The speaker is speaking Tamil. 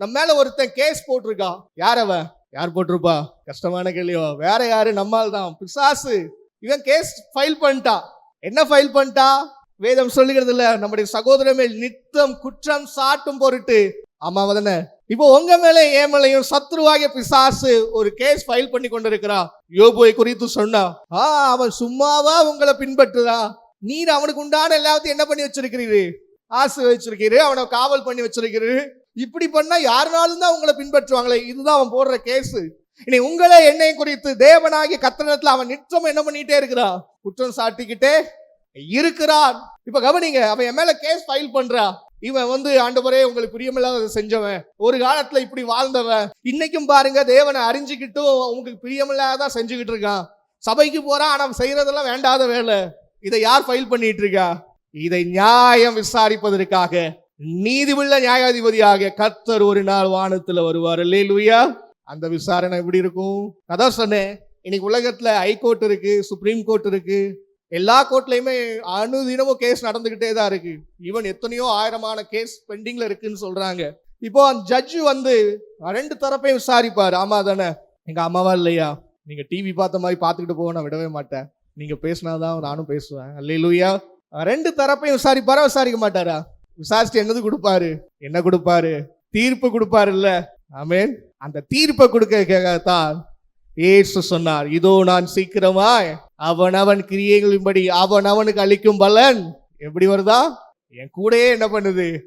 நம்ம மேல ஒருத்தன் கேஸ் போட்டிருக்கா? யார் அவன்? யார் போட்டிருப்பா? கஷ்டமான கேள்வியோ. வேற யாரு? நம்மால் தான். பிசாசு. இவன் கேஸ் ஃபைல் பண்ணிட்டா. என்ன ஃபைல் பண்ணிட்டா? வேதம் சொல்லுகிறது இல்ல. நம்முடைய சகோதர மேல் நித்தம் குற்றம் சாட்டும் பொருட்டு. ஆமா தானே? இப்போ உங்க மேல ஏமலையும் மேலையும் சத்ருவாகிய பிசாசு ஒரு கேஸ் ஃபைல் பண்ணி கொண்டிருக்கிறா. யோபுவை குறித்து சொன்னா ஆ அவன் சும்மாவா உங்களை பின்பற்றுதா? நீர் அவனுக்கு உண்டான எல்லாத்தையும் என்ன பண்ணி வச்சிருக்கிறீரு? ஆசை வச்சிருக்கிறீரு அவனை காவல் பண்ணி வச்சிருக்கிறீரு? இப்படி பண்ணா யாருனாலும் தான் உங்களை பின்பற்றுவாங்களே. இதுதான் அவன் போடுற கேஸு. இனி உங்களை என்னை குறித்து தேவனாகிய கத்தனத்துல அவன் நிச்சயம் என்ன பண்ணிட்டே இருக்கிறான் குற்றம் சாட்டிக்கிட்டே இருக்கிறான். இப்ப கவனிங்க அவன் என் மேல கேஸ் ஃபைல் பண்றா. இவன் வந்து ஆண்டவரே உங்களுக்கு பிரியமில்லாத செஞ்சவன். ஒரு காலத்துல இப்படி வாழ்ந்தவன். இன்னைக்கும் பாருங்க தேவனை அறிஞ்சுக்கிட்டும் உங்களுக்கு பிரியமில்லாத செஞ்சுக்கிட்டு இருக்கான். சபைக்கு போறான் ஆனா செய்யறதெல்லாம் வேண்டாத வேலை. இதை யார் ஃபைல் பண்ணிட்டு இருக்கா? இதை நியாயம் விசாரிப்பதற்காக. நீதிவுள்ள நியாயாதிபதியாக கர்த்தர் ஒரு நாள் வானத்தில் வருவார். இல்லையா அந்த விசாரணை எப்படி இருக்கும்? அதான் சொன்னேன் இன்னைக்கு உலகத்துல ஹைகோர்ட் இருக்கு சுப்ரீம் கோர்ட் இருக்கு. எல்லா கோர்ட்லயுமே அணுதினமும் கேஸ் நடந்துக்கிட்டே தான் இருக்கு. ஈவன் எத்தனையோ ஆயிரமான கேஸ் பெண்டிங்ல இருக்குன்னு சொல்றாங்க. இப்போ அந்த ஜட்ஜு வந்து ரெண்டு தரப்பையும் விசாரிப்பாரு. ஆமா தானே எங்க அம்மாவா இல்லையா? நீங்க டிவி பார்த்த மாதிரி பார்த்துக்கிட்டு போக நான் விடவே மாட்டேன். நீங்க பேசினாதான் நானும் பேசுவேன். அல்லையா ரெண்டு தரப்பையும் விசாரிப்பாரா விசாரிக்க மாட்டாரா? விசாரிச்சுட்டு என்னது கொடுப்பாரு? என்ன கொடுப்பாரு? தீர்ப்பு கொடுப்பாரு இல்ல ஆமேன். அந்த தீர்ப்பை கொடுக்கத்தான் ஏசு சொன்னார் இதோ நான் சீக்கிரமாய் அவன் அவன் கிரியைகளின்படி அவன் அவனுக்கு அளிக்கும் பலன் எப்படி வருதா? என் கூடயே என்ன பண்ணுது?